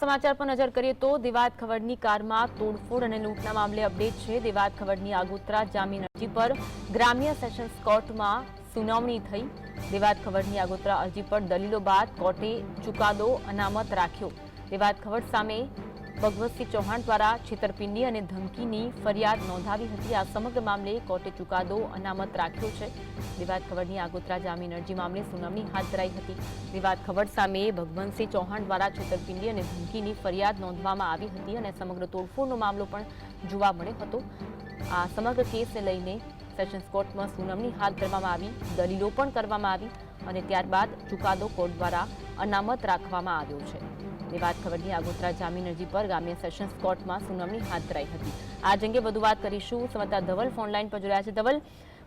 સમાચાર પર નજર કરીએ તો દિવાદ ખવડની કારમાં તોડફોડ અને લૂંટના મામલે અપડેટ છે. દિવાદ ખવડની આગોતરા જામીન અરજી પર ગ્રામ્ય સેશન્સ કોર્ટમાં સુનાવણી થઈ. દિવાદ ખવડની આગોતરા અરજી પર દલીલો બાદ કોર્ટે ચુકાદો અનામત રાખ્યો. દિવાદ ખવડ સામે ભગવતસિંહ ચૌહાણ દ્વારા છેતરપિંડી અને ધમકીની ફરિયાદ નોંધાવી હતી. આ સમગ્ર મામલે કોર્ટે ચુકાદો અનામત રાખ્યો છે. વિવાદ ખબરની આગોતરા જામીન અરજી મામલે સુનાવણી હાથ ધરાઈ હતી. વિવાદ ખબર સામે ભગવંતસિંહ ચૌહાણ દ્વારા છેતરપિંડી અને ધમકીની ફરિયાદ નોંધવામાં આવી હતી અને સમગ્ર તોડફોડનો મામલો પણ જોવા મળ્યો હતો. આ સમગ્ર કેસને લઈને સેશન્સ કોર્ટમાં સુનાવણી હાથ ધરવામાં આવી, દલીલો પણ કરવામાં આવી અને ત્યારબાદ ચુકાદો કોર્ટ દ્વારા અનામત રાખવામાં આવ્યો છે. વિવાદ ખબરની આગોતરા જામીન અરજી પર ગામ્ય સેશન્સ કોર્ટમાં સુનાવણી હાથ ધરાઈ હતી. આ અંગે વધુ વાત કરીશું. સમતા ધવલ ફોનલાઈન પર જોડાયા છે. ધવલ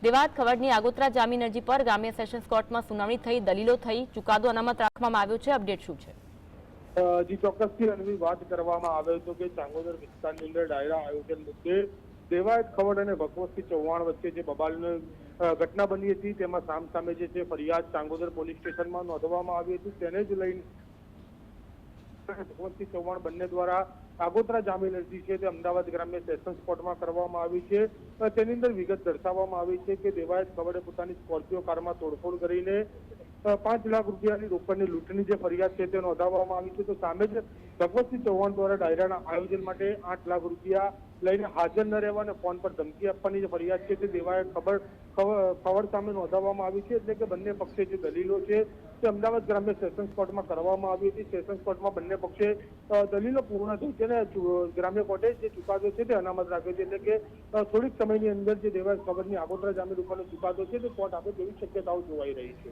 વિવાદ ખબરની આગોતરા જામીન અરજી પર ગ્રામ્ય સેશન્સ કોર્ટમાં સુનાવણી થઈ, દલીલો થઈ, ચુકાદો અનામત રાખવામાં આવ્યો છે. અપડેટ શું છે? જી, ચોક્કસથી અનવી વાત કરવામાં આવે તો કે ચાંગોદર વિસ્તારની અંદર ડાયરા આયોજન મુદ્દે દેવાયત ખવડ અને ભગવતસિંહ ચૌહાણ વચ્ચે જે બબાલની ઘટના બની હતી, તેમાં સામ સામે જે છે ફરિયાદ ચાંગોદર પોલીસ સ્ટેશનમાં નોંધવામાં આવી હતી. તેને જ લઈને ભગવતસિંહ ચૌહાણ બંને દ્વારા આગોતરા જામીન અરજી છે તે અમદાવાદ ગ્રામ્ય સેશન્સ કોર્ટમાં કરવામાં આવી છે. તેની અંદર વિગત દર્શાવવામાં આવી છે કે દેવાયત ખવડે પોતાની સ્કોર્પિયો કારમાં તોડફોડ કરીને પાંચ લાખ રૂપિયાની રોકડની લૂંટની જે ફરિયાદ છે તે નોંધાવવામાં આવી છે. તો સામે જ ભગવતસિંહ ચૌહાણ દ્વારા ડાયરાના આયોજન માટે આઠ લાખ રૂપિયા લઈને હાજર ન રહેવા અને ફોન પર ધમકી આપવાની જે ફરિયાદ છે તે દેવાએ ખબર ખબર સામે નોંધાવવામાં આવી છે. એટલે કે બંને પક્ષે જે દલીલો છે તે અમદાવાદ ગ્રામ્ય સેશન્સ કોર્ટમાં કરવામાં આવી હતી. સેશન્સ કોર્ટમાં બંને પક્ષે દલીલો પૂર્ણ થઈ છે અને ગ્રામ્ય કોર્ટે જે ચુકાદો છે તે અનામત રાખ્યો છે. એટલે કે થોડીક સમયની અંદર જે દેવાય ખબરની આગોતરા જામીન ઉપરનો ચુકાદો છે તે કોર્ટ આપે તેવી શક્યતાઓ જોવાઈ રહી છે.